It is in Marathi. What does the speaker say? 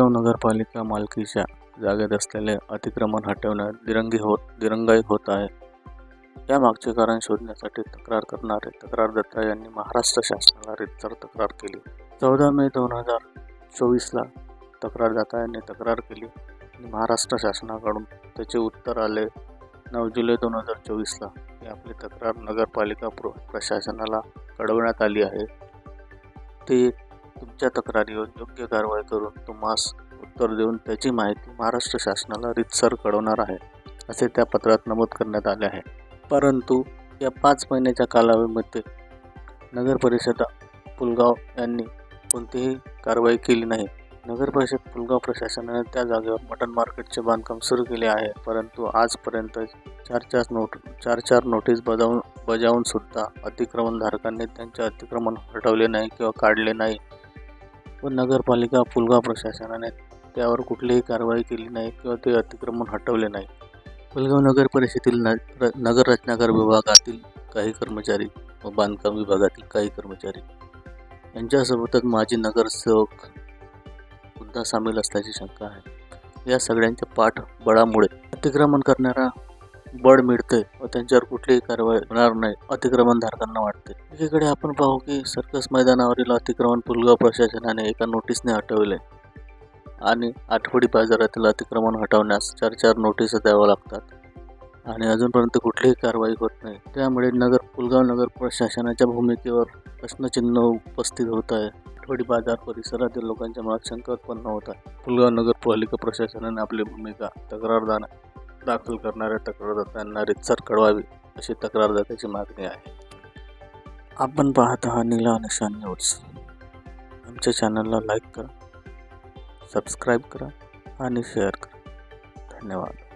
पुलगाव नगरपालिका मालकीच्या जागेत असलेले अतिक्रमण हटवण्यात दिरंगी होत दिरंगाई होत आहे. या मागचे कारण शोधण्यासाठी तक्रार करणारे तक्रार दत्ता यांनी महाराष्ट्र शासनाला रितसर तक्रार केली. चौदा मे दोन हजार चोवीसला तक्रारदाता यांनी तक्रार केली आणि महाराष्ट्र शासनाकडून त्याचे उत्तर आले. नऊ जुलै दोन हजार चोवीसला ही आपली तक्रार नगरपालिका प्र प्रशासनाला कळवण्यात आली आहे. ते तुमच्या तक्रारीवर योग्य कारवाई करून तुम्हास उत्तर देऊन त्याची माहिती महाराष्ट्र शासनाला रितसर कळवणार आहे असे त्या पत्रात नमूद करण्यात आले आहे. परंतु या पाच महिन्याच्या कालावधीमध्ये नगर परिषद पुलगाव यांनी कोणतीही कारवाई केली नाही. नगर परिषद पुलगाव प्रशासनाने त्या जागेवर मटन मार्केटचे बांधकाम सुरू केले आहे परंतु आजपर्यंत चार चार नोट चार चार नोटीस बजावून बजावून सुद्धा अतिक्रमणधारकांनी त्यांचे अतिक्रमण हटवले नाही किंवा काढले नाही. व नगरपालिका पुलगाव प्रशासनाने त्यावर कुठलीही कारवाई केली नाही किंवा ते अतिक्रमण हटवले नाही. पुलगाव नगर परिषदेतील न र- नगर रचनाकार विभागातील काही कर्मचारी व बांधकाम विभागातील काही कर्मचारी यांच्यासोबतच माजी नगरसेवक सुद्धा सामील असल्याची शंका आहे. या सगळ्यांच्या पाठबळामुळे अतिक्रमण करणारा बळ मिळते व त्यांच्यावर कुठलीही कारवाई होणार नाही अतिक्रमणधारकांना वाटते एकीकडे आपण पाहू की सर्कस मैदानावरील अतिक्रमण पुलगाव प्रशासनाने एका नोटीसने हटवले आणि आठवडी बाजारातील अतिक्रमण हटवण्यास चार चार नोटीस द्याव्या लागतात आणि अजूनपर्यंत कुठलीही कारवाई होत नाही. त्यामुळे नगर पुलगाव नगर प्रशासनाच्या भूमिकेवर प्रश्नचिन्ह उपस्थित होत आहे. आठवडी बाजार परिसरातील लोकांच्या मनात शंका उत्पन्न होत आहे. पुलगाव नगरपालिका प्रशासनाने आपली भूमिका तक्रारदार दाखल करणाऱ्या तक्रारदात्यांना रितसर कळवावी अशी तक्रारदात्याची मागणी आहे. आपण पाहत आहात नीला निशान न्यूज. आमच्या चॅनलला लाईक करा सबस्क्राईब करा आणि शेअर करा. धन्यवाद.